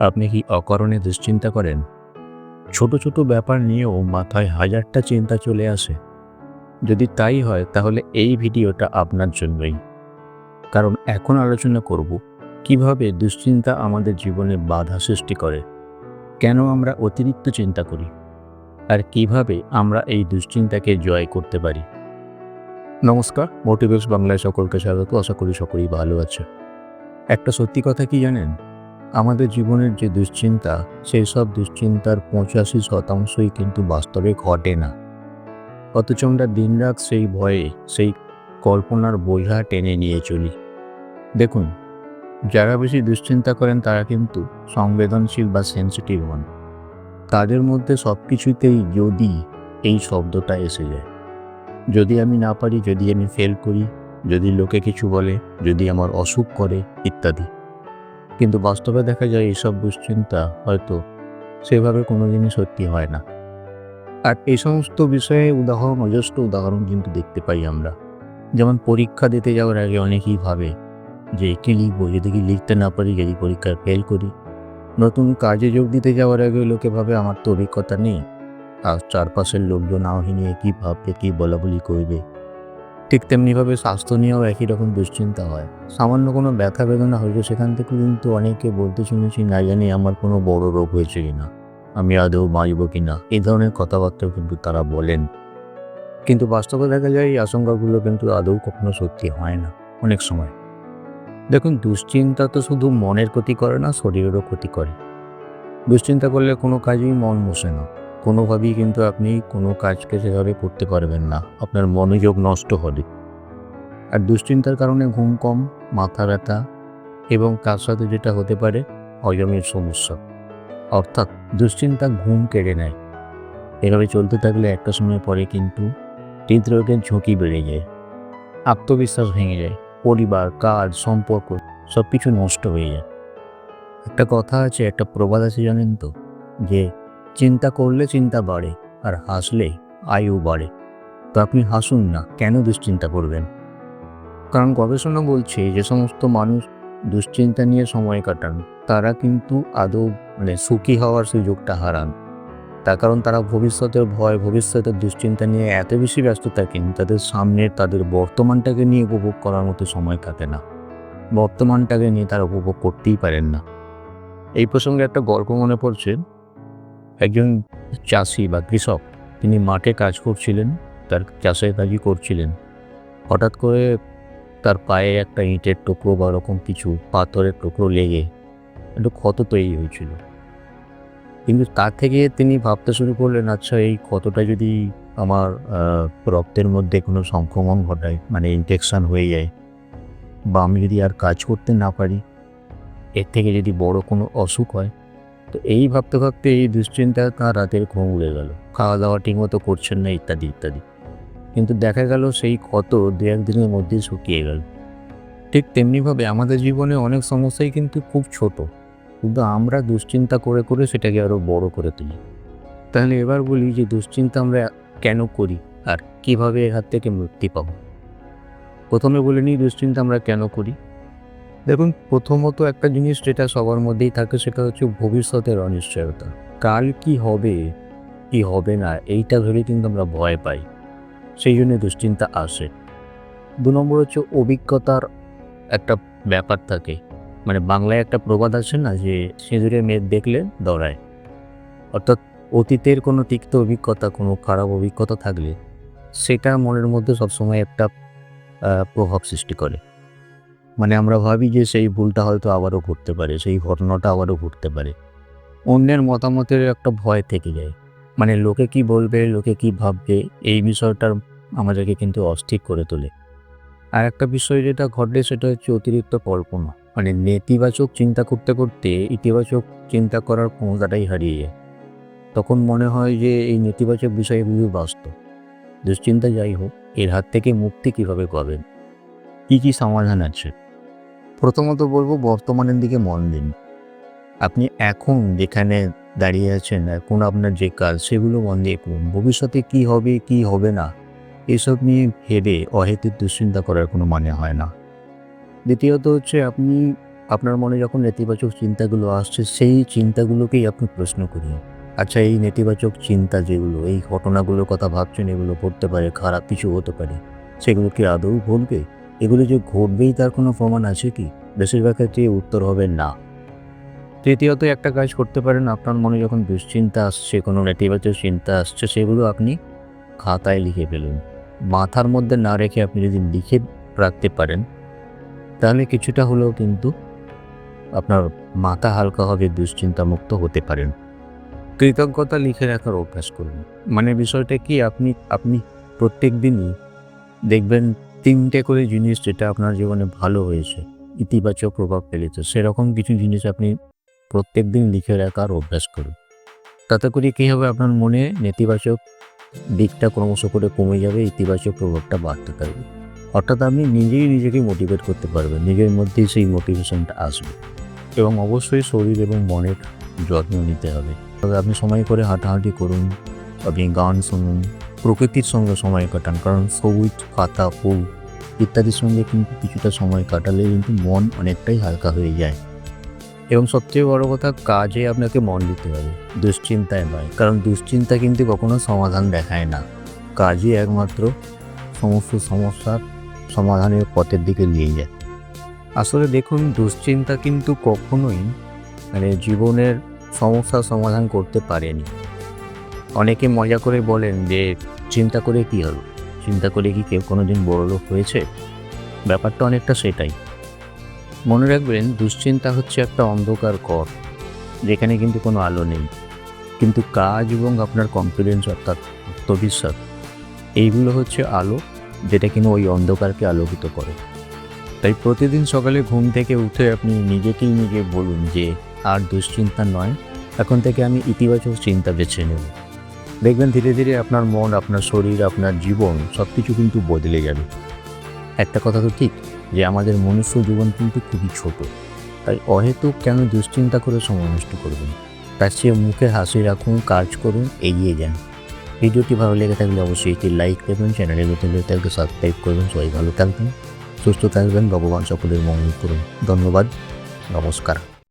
আপনি কি অকারণে দুশ্চিন্তা করেন? ছোট ছোট ব্যাপার নিয়েও মাথায় হাজারটা চিন্তা চলে আসে। যদি তাই হয়, তাহলে এই ভিডিওটা আপনার জন্যই। কারণ এখন আলোচনা করব, কীভাবে দুশ্চিন্তা আমাদের জীবনে বাধা সৃষ্টি করে। কেন আমরা অতিরিক্ত চিন্তা করি? আর কীভাবে আমরা এই দুশ্চিন্তাকে জয় করতে পারি? নমস্কার মোটিভেক্স বাংলায় সকলকে স্বাগত। আশা করি সকলেই ভালো আছে। একটা সত্যি কথা কি জানেন? আমাদের জীবনের যে দুশ্চিন্তা, সেই সব দুশ্চিন্তার পঁচাশি শতাংশই কিন্তু বাস্তবে ঘটে না। অথচ আমরা দিনরাত সেই ভয়ে, সেই কল্পনার বোঝা টেনে নিয়ে চলি। দেখুন, যারা বেশি দুশ্চিন্তা করেন তারা কিন্তু সংবেদনশীল বা সেন্সিটিভ হন। তাদের মধ্যে সব কিছুতেই যদি এই শব্দটা এসে যায়। যদি আমি না পারি, যদি আমি ফেল করি, যদি লোকে কিছু বলে, যদি আমার অসুখ করে, ইত্যাদি। কিন্তু বাস্তবে দেখা যায় এইসব দুশ্চিন্তা হয়তো সেভাবে কোনো দিনই সত্যি হয় না। আর এই সমস্ত বিষয়ে উদাহরণ, অজস্র উদাহরণ কিন্তু দেখতে পাই আমরা। যেমন পরীক্ষা দিতে যাওয়ার আগে অনেকেই ভাবে যে, কী লিখব? যদি কি লিখতে না পারি, যদি পরীক্ষায় ফেল করি? নতুন কাজে যোগ দিতে যাওয়ার আগে লোকে ভাবে, আমার তো অভিজ্ঞতা নেই। আর চারপাশের লোকজন আমাকে নিয়ে কী ভাববে, কী বলা বলি করবে? ঠিক তেমনিভাবে স্বাস্থ্য নিয়েও একই রকম দুশ্চিন্তা হয়। সামান্য কোনো ব্যথা বেদনা হয়েছে সেখান থেকে কিন্তু অনেকে বলতে শুনেছি, না জানি আমার কোনো বড় রোগ হয়েছে কিনা, আমি আদৌ বাঁচব কিনা? এই ধরনের কথাবার্তাও কিন্তু তারা বলেন। কিন্তু বাস্তবে দেখা যায় এই আশঙ্কাগুলো কিন্তু আদৌ কখনো সত্যি হয় না, অনেক সময়। দেখুন, দুশ্চিন্তা তো শুধু মনের ক্ষতি করে না, শরীরেরও ক্ষতি করে। দুশ্চিন্তা করলে কোনো কাজেই মন বসে না। কোনোভাবেই কিন্তু আপনি কোনো কাজকে সেভাবে করতে পারবেন না। আপনার মনোযোগ নষ্ট হবে। আর দুশ্চিন্তার কারণে ঘুম কম, মাথা ব্যথা এবং তার সাথে যেটা হতে পারে হজমের সমস্যা। অর্থাৎ দুশ্চিন্তা ঘুম কেড়ে নেয়। এভাবে চলতে থাকলে একটা সময় পরে কিন্তু হৃদরোগের ঝুঁকি বেড়ে যায়। আত্মবিশ্বাস ভেঙে যায়। পরিবার, কাজ, সম্পর্ক সব কিছু নষ্ট হয়ে যায়। একটা কথা আছে, একটা প্রবাদ আছে জানেন তো? যে চিন্তা করলে চিন্তা বাড়ে আর হাসলে আয়ু বাড়ে। তো আপনি হাসুন না, কেন দুশ্চিন্তা করবেন? কারণ গবেষণা বলছে যে সমস্ত মানুষ দুশ্চিন্তা নিয়ে সময় কাটান, তারা কিন্তু আদৌ মানে সুখী হওয়ার সুযোগটা হারান। তার কারণ তারা ভবিষ্যতের ভয়, ভবিষ্যতের দুশ্চিন্তা নিয়ে এত বেশি ব্যস্ত থাকেন, তাদের সামনে তাদের বর্তমানটাকে নিয়ে উপভোগ করার মতো সময় থাকে না। বর্তমানটাকে নিয়ে তারা উপভোগ করতেই পারেন না। এই প্রসঙ্গে একটা গল্প মনে পড়ছে। একজন চাষি বা কৃষক, তিনি মাঠে কাজ করছিলেন, তার চাষের কাজই করছিলেন। হঠাৎ করে তার পায়ে একটা ইঁটের টুকরো বা ওরকম কিছু পাথরের টুকরো লেগে একটু ক্ষত তৈরি হয়েছিল। কিন্তু তার থেকে তিনি ভাবতে শুরু করলেন আচ্ছা এই ক্ষতটা যদি আমার রক্তের মধ্যে কোনো সংক্রমণ ঘটায় মানে ইনফেকশান হয়ে যায়, বা আমি যদি আর কাজ করতে না পারি, এর থেকে যদি বড় কোনো অসুখ হয় তো এই ভাবতে ভাবতে এই দুশ্চিন্তা তার রাতের ঘুম উড়ে গেল। খাওয়া দাওয়া ঠিকমতো করছেন না, ইত্যাদি ইত্যাদি। কিন্তু দেখা গেল সেই ক্ষত দু একদিনের মধ্যেই শুকিয়ে গেল। ঠিক তেমনিভাবে আমাদের জীবনে অনেক সমস্যাই কিন্তু খুব ছোট। কিন্তু আমরা দুশ্চিন্তা করে করে সেটাকে আরও বড় করে তুলি। তাহলে এবার বলি যে দুশ্চিন্তা আমরা কেন করি আর কীভাবে এর হাত থেকে মুক্তি পাব? প্রথমে বলে নিই দুশ্চিন্তা আমরা কেন করি? দেখুন, প্রথমত একটা জিনিস যেটা সবার মধ্যেই থাকে সেটা হচ্ছে ভবিষ্যতের অনিশ্চয়তা। কাল কি হবে কি হবে না, এইটা ভেবে কিন্তু আমরা ভয় পাই। সেই জন্য দুশ্চিন্তা আসে। দু নম্বর হচ্ছে অভিজ্ঞতার একটা ব্যাপার থাকে। মানে বাংলায় একটা প্রবাদ আছে না যে, সিঁদুরে মেঘ দেখলে দৌড়ায়। অর্থাৎ অতীতের কোনো তিক্ত অভিজ্ঞতা, কোনো খারাপ অভিজ্ঞতা থাকলে সেটা মনের মধ্যে সবসময় একটা প্রভাব সৃষ্টি করে। মানে আমরা ভাবি যে সেই ভুলটা হয়তো আবারও ঘটতে পারে, সেই ঘটনাটা আবারও ঘটতে পারে। অন্যের মতামতের একটা ভয় থেকে যায়। মানে লোকে কি বলবে, লোকে কি ভাববে, এই বিষয়টার আমাদেরকে কিন্তু অস্থির করে তোলে। আর একটা বিষয় যেটা ঘটলে সেটা হচ্ছে অতিরিক্ত কল্পনা। মানে নেতিবাচক চিন্তা করতে করতে ইতিবাচক চিন্তা করার ক্ষমতাটাই হারিয়ে যায়। তখন মনে হয় যে এই নেতিবাচক বিষয়গুলি বাস্তব। দুশ্চিন্তা যাই হোক, এর হাত থেকে মুক্তি কীভাবে পাবেন? কী কী সমাধান আছে? প্রথমত বলব, বর্তমানের দিকে মন দিন। আপনি এখন যেখানে দাঁড়িয়ে আছেন, এখন আপনার যে কাজ, সেগুলো মন দিয়ে করুন। ভবিষ্যতে কি হবে কি হবে না, এসব নিয়ে ভেবে অহেতুক দুশ্চিন্তা করার কোনো মানে হয় না। দ্বিতীয়ত হচ্ছে, আপনি, আপনার মনে যখন নেতিবাচক চিন্তাগুলো আসছে, সেই চিন্তাগুলোকেই আপনি প্রশ্ন করুন। আচ্ছা এই নেতিবাচক চিন্তা যেগুলো, এই ঘটনাগুলোর কথা ভাবছেন, এগুলো ঘটতে পারে, খারাপ কিছু হতে পারে, সেগুলো কি আদৌ ঘটবে? এগুলো যে ঘটবেই তার কোনো প্রমাণ আছে কি? বেশিরভাগ ক্ষেত্রে উত্তর হবে না। তৃতীয়ত, একটা কাজ করতে পারেন, আপনার মনে যখন দুশ্চিন্তা আসছে, কোনো নেতিবাচক চিন্তা আসছে, সেগুলো আপনি খাতায় লিখে ফেলুন। মাথার মধ্যে না রেখে আপনি যদি লিখে রাখতে পারেন, তাহলে কিছুটা হলেও কিন্তু আপনার মাথা হালকা হবে দুশ্চিন্তা মুক্ত হতে পারেন। কৃতজ্ঞতা লিখে রাখার অভ্যাস করুন। মানে বিষয়টা কি? আপনি আপনি প্রত্যেক দিনই দেখবেন তিনটে করে জিনিস যেটা আপনার জীবনে ভালো হয়েছে, ইতিবাচক প্রভাব ফেলেছে, সেরকম কিছু জিনিস আপনি প্রত্যেক দিন লিখে রাখার অভ্যাস করুন। তাতে করে কী হবে? আপনার মনে নেতিবাচক দিকটা ক্রমশ করে কমে যাবে, ইতিবাচক প্রভাবটা বাড়তে থাকবে। অর্থাৎ আপনি নিজেই নিজেকে মোটিভেট করতে পারবেন, নিজের মধ্যেই সেই মোটিভেশনটা আসবে। এবং অবশ্যই শরীর এবং মনের যত্ন নিতে হবে। তবে আপনি সময় করে হাঁটাহাঁটি করুন, আপনি গান শুনুন প্রকৃতির সঙ্গে সময় কাটান, কারণ সবুজ, পাতা, ফুল ইত্যাদির সঙ্গে কিন্তু কিছুটা সময় কাটালে কিন্তু মন অনেকটাই হালকা হয়ে যায়। এবং সবচেয়ে বড় কথা, কাজে আপনাকে মন দিতে হবে, দুশ্চিন্তায় নয়, কারণ দুশ্চিন্তা কিন্তু কখনো সমাধান দেখায় না। কাজই একমাত্র সমস্ত সমস্যার সমাধানের পথের দিকে নিয়ে যায়। আসলে দেখুন, দুশ্চিন্তা কিন্তু কখনোই মানে জীবনের সমস্যার সমাধান করতে পারেনি। অনেকে মজা করে বলেন যে, চিন্তা করে কি হলো চিন্তা করে কি কেউ কোনো দিন বড়লোক হয়েছে? ব্যাপারটা অনেকটা সেটাই। মনে রাখবেন, দুশ্চিন্তা হচ্ছে একটা অন্ধকার কর যেখানে কিন্তু কোনো আলো নেই। কিন্তু কাজ এবং আপনার কনফিডেন্স অর্থাৎ আত্মবিশ্বাস, এইগুলো হচ্ছে আলো, যেটা কিনা ওই অন্ধকারকে আলোকিত করে। তাই প্রতিদিন সকালে ঘুম থেকে উঠে আপনি নিজেকেই নিজে বলুন যে, আর দুশ্চিন্তা নয়, এখন থেকে আমি ইতিবাচক চিন্তা বেছে নেব। দেখবেন ধীরে ধীরে আপনার মন, আপনার শরীর, আপনার জীবন সব কিছু কিন্তু বদলে যাবে একটা কথা তো ঠিক যে আমাদের মনুষ্য জীবন কিন্তু খুবই ছোট। তাই অহেতুক কেন দুশ্চিন্তা করে সময় নষ্ট করবেন? তার চেয়ে মুখে হাসি রাখুন, কাজ করুন, এগিয়ে যান। ভিডিওটি ভালো লেগে থাকলে অবশ্যই একটি লাইক দেবেন চ্যানেলে নতুন থাকলে সাবস্ক্রাইব করবেন। সবাই ভালো থাকবেন, সুস্থ থাকবেন, ভগবান সকলের মঙ্গল করুন। ধন্যবাদ, নমস্কার।